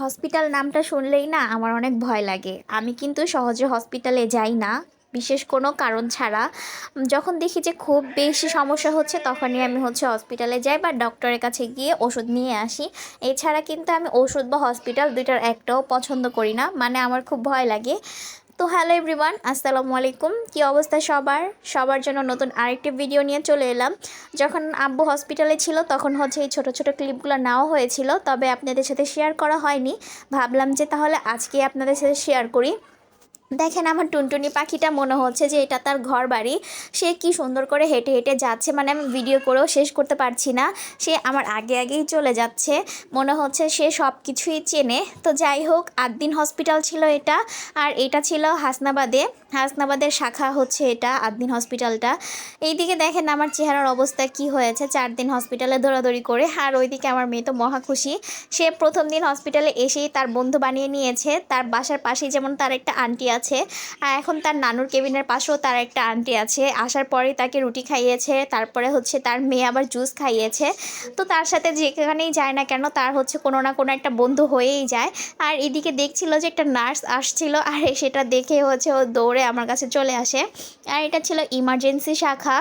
Hospital নামটা শুনলেই না আমার অনেক ভয় লাগে। আমি কিন্তু সহজে হসপিটালে যাই না, বিশেষ কোনো কারণ ছাড়া। যখন দেখি যে খুব বেশি সমস্যা হচ্ছে, তখনই আমি হচ্ছে হসপিটালে যাই বা ডক্টরের কাছে গিয়ে ওষুধ নিয়ে আসি। এছাড়া কিন্তু আমি ওষুধ বা হসপিটাল দুইটার একটাও পছন্দ করি না মানে আমার খুব ভয় লাগে। তো হ্যালো এভরিওয়ান, আসসালামু আলাইকুম। কী অবস্থা সবার? সবার জন্য নতুন আরেকটি ভিডিও নিয়ে চলে এলাম। যখন আব্বু হসপিটালে ছিল, তখন হচ্ছে এই ছোটো ছোটো ক্লিপগুলো নেওয়া হয়েছিল, তবে আপনাদের সাথে শেয়ার করা হয়নি। ভাবলাম যে তাহলে আজকে আপনাদের সাথে শেয়ার করি। দেখেন আমার টুনটুনি পাখিটা মনে হচ্ছে যে এটা তার ঘর বাড়ি। সে কি সুন্দর করে হেঁটে হেঁটে যাচ্ছে মানে আমি ভিডিও করেও শেষ করতে পারছি না। সে আমার আগে আগেই চলে যাচ্ছে, মনে হচ্ছে সে সব কিছুই চেনে। তো যাই হোক আট দিন হসপিটাল ছিল এটা, আর এটা ছিল হাসনাবাদে। হাসনাবাদের শাখা হচ্ছে এটা আট দিন হসপিটালটা এইদিকে দেখেন আমার চেহারার অবস্থা কি হয়েছে, চার দিন হসপিটালে দৌড়াদৌড়ি করে, আর ওইদিকে আমার মেয়ে তো মহা খুশি। সে প্রথম দিন হসপিটালে এসেই তার বন্ধু বানিয়ে নিয়েছে, তার বাসার পাশেই যেমন তার একটা আন্টি আছে আর এখন তার নানুর কেবিনের পাশেও তার একটা আন্টি আছে। আসার পরে তাকে রুটি খাইয়েছে, তারপরে হচ্ছে তার মেয়ে আবার জুস খাইয়েছে। তো তার সাথে যেখানেই যায় না কেন, তার হচ্ছে কোনো না কোনো একটা বন্ধু হয়েই যায়। আর এদিকে দেখছিল যে একটা নার্স আসছিল, আর সেটা দেখে হচ্ছে ও দৌড়ে আমার কাছে চলে আসে। আর এটা ছিল ইমার্জেন্সি শাখা।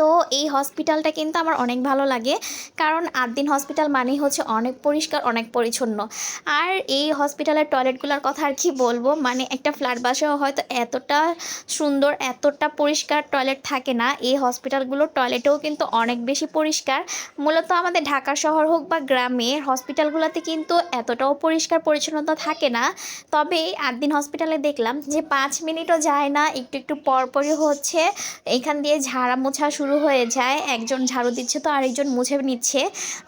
তো এই হসপিটালটা কিন্তু আমার অনেক ভালো লাগে। কারণ আট দিন হসপিটাল মানেই হচ্ছে অনেক পরিষ্কার, অনেক পরিচ্ছন্ন। আর এই হসপিটালের টয়লেটগুলোর কথা আর কি বলব? মানে একটা ফ্ল্যাট বাসেও হয়তো এতটা সুন্দর, এতটা পরিষ্কার টয়লেট থাকে না। এই হসপিটালগুলোর টয়লেটেও কিন্তু অনেক বেশি পরিষ্কার। মূলত আমাদের ঢাকা শহর হোক বা গ্রামের হসপিটালগুলোতে কিন্তু এতটাও পরিষ্কার পরিচ্ছন্নতা থাকে না। তবে এই আট দিন হসপিটালে দেখলাম যে পাঁচ মিনিটও যায় না, একটু একটু পরপরই হচ্ছে। এখান দিয়ে ঝাড়া মোছা শুরু হয়ে যায়। একজন ঝাড়ু দিচ্ছে তো আরেকজন মুছে নিচ্ছে।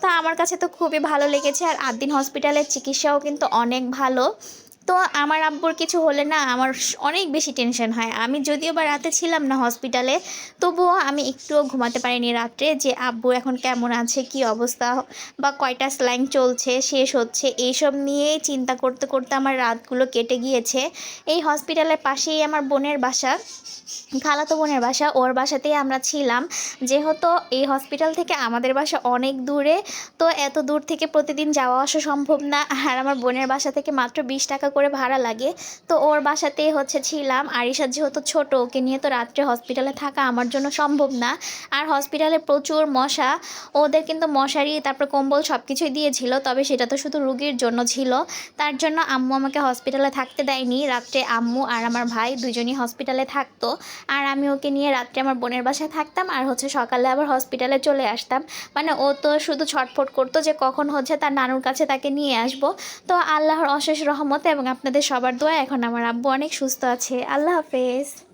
তো আমার কাছে তো খুবই ভালো লেগেছে। আর আদিন হসপিটালের চিকিৎসাও কিন্তু অনেক ভালো। তো আমার আব্বুর কিছু হলে না আমার অনেক বেশি টেনশন হয়। আমি যদিও বা রাতে ছিলাম না হসপিটালে তবুও আমি একটুও ঘুমাতে পারিনি রাত্রে যে, আব্বু এখন কেমন আছে? কি অবস্থা? বা কয়টা স্ল্যাং চলছে? শেষ হচ্ছে? এইসব নিয়েই চিন্তা করতে করতে আমার রাতগুলো কেটে গিয়েছে। এই হসপিটালের পাশেই আমার বোনের বাসা, খালাতো বোনের বাসা, ওর বাসাতেই আমরা ছিলাম। যেহেতু এই হসপিটাল থেকে আমাদের বাসা অনেক দূরে, তো এত দূর থেকে প্রতিদিন যাওয়া আসা সম্ভব না। আর আমার বোনের বাসা থেকে মাত্র বিশ টাকা করে ভাড়া লাগে। তো ওর বাসাতেই হচ্ছে ছিলাম। আরিশা যেহেতু ছোট, ওকে নিয়ে তো রাত্রে হসপিটালে থাকা আমার জন্য সম্ভব না। আর হসপিটালে প্রচুর মশা। ওদের কিন্তু মশারি, তারপর কম্বল সব কিছুই দিয়েছিল, তবে সেটা তো শুধু রুগীর জন্য ছিল। তার জন্য আম্মু আমাকে হসপিটালে থাকতে দেয়নি। রাত্রে আম্মু আর আমার ভাই দুজনই হসপিটালে থাকতো। আর আমি ওকে নিয়ে রাত্রে আমার বোনের বাসায় থাকতাম আর হচ্ছে সকালে আবার হসপিটালে চলে আসতাম। মানে ও তো শুধু ছটফট করতো যে কখন হচ্ছে তার নানুর কাছে তাকে নিয়ে আসব। তো আল্লাহর অশেষ রহমতে এবং আপনাদের সবার দোয়া। এখন আমার আব্বু অনেক সুস্থ আছে। আল্লাহ হাফেজ।